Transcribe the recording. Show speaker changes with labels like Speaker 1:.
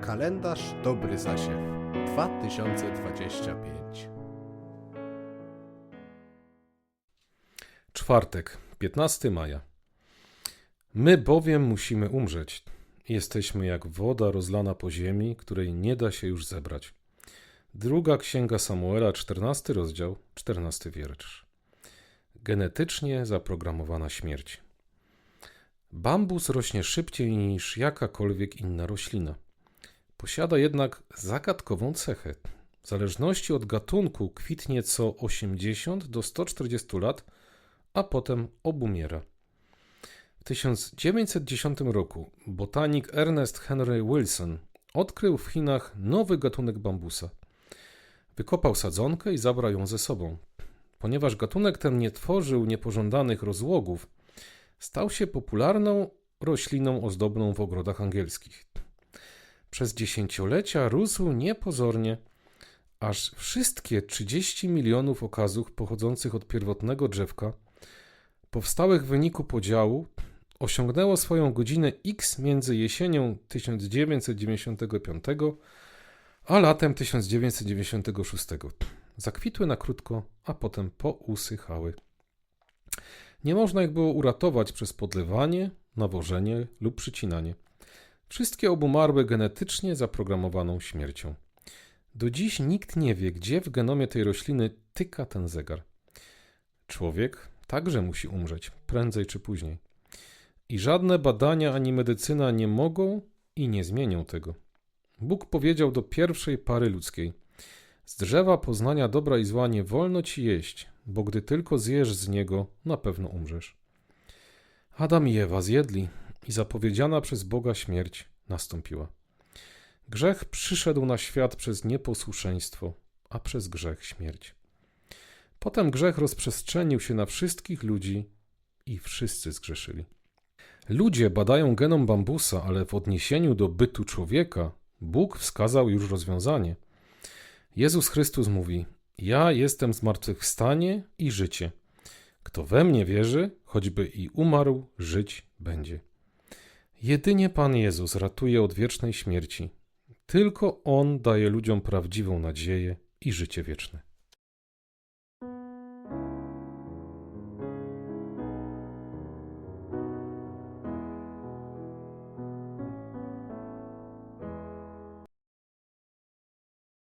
Speaker 1: Kalendarz Dobry Zasiew 2025
Speaker 2: Czwartek, 15 maja. My bowiem musimy umrzeć. Jesteśmy jak woda rozlana po ziemi, której nie da się już zebrać. Druga księga Samuela, 14 rozdział, 14 wiersz. Genetycznie zaprogramowana śmierć. Bambus rośnie szybciej niż jakakolwiek inna roślina. Posiada jednak zagadkową cechę. W zależności od gatunku kwitnie co 80 do 140 lat, a potem obumiera. W 1910 roku botanik Ernest Henry Wilson odkrył w Chinach nowy gatunek bambusa. Wykopał sadzonkę i zabrał ją ze sobą. Ponieważ gatunek ten nie tworzył niepożądanych rozłogów, stał się popularną rośliną ozdobną w ogrodach angielskich. Przez dziesięciolecia rósł niepozornie, aż wszystkie 30 milionów okazów pochodzących od pierwotnego drzewka, powstałych w wyniku podziału, osiągnęło swoją godzinę X między jesienią 1995 a latem 1996. Zakwitły na krótko, a potem pousychały. Nie można ich było uratować przez podlewanie, nawożenie lub przycinanie. Wszystkie obumarły genetycznie zaprogramowaną śmiercią. Do dziś nikt nie wie, gdzie w genomie tej rośliny tyka ten zegar. Człowiek także musi umrzeć, prędzej czy później. I żadne badania ani medycyna nie mogą i nie zmienią tego. Bóg powiedział do pierwszej pary ludzkiej: Z drzewa poznania dobra i zła nie wolno ci jeść, bo gdy tylko zjesz z niego, na pewno umrzesz. Adam i Ewa zjedli i zapowiedziana przez Boga śmierć nastąpiła. Grzech przyszedł na świat przez nieposłuszeństwo, a przez grzech śmierć. Potem grzech rozprzestrzenił się na wszystkich ludzi i wszyscy zgrzeszyli. Ludzie badają genom bambusa, ale w odniesieniu do bytu człowieka Bóg wskazał już rozwiązanie. Jezus Chrystus mówi: Ja jestem zmartwychwstanie i życie. Kto we mnie wierzy, choćby i umarł, żyć będzie. Jedynie Pan Jezus ratuje od wiecznej śmierci. Tylko On daje ludziom prawdziwą nadzieję i życie wieczne.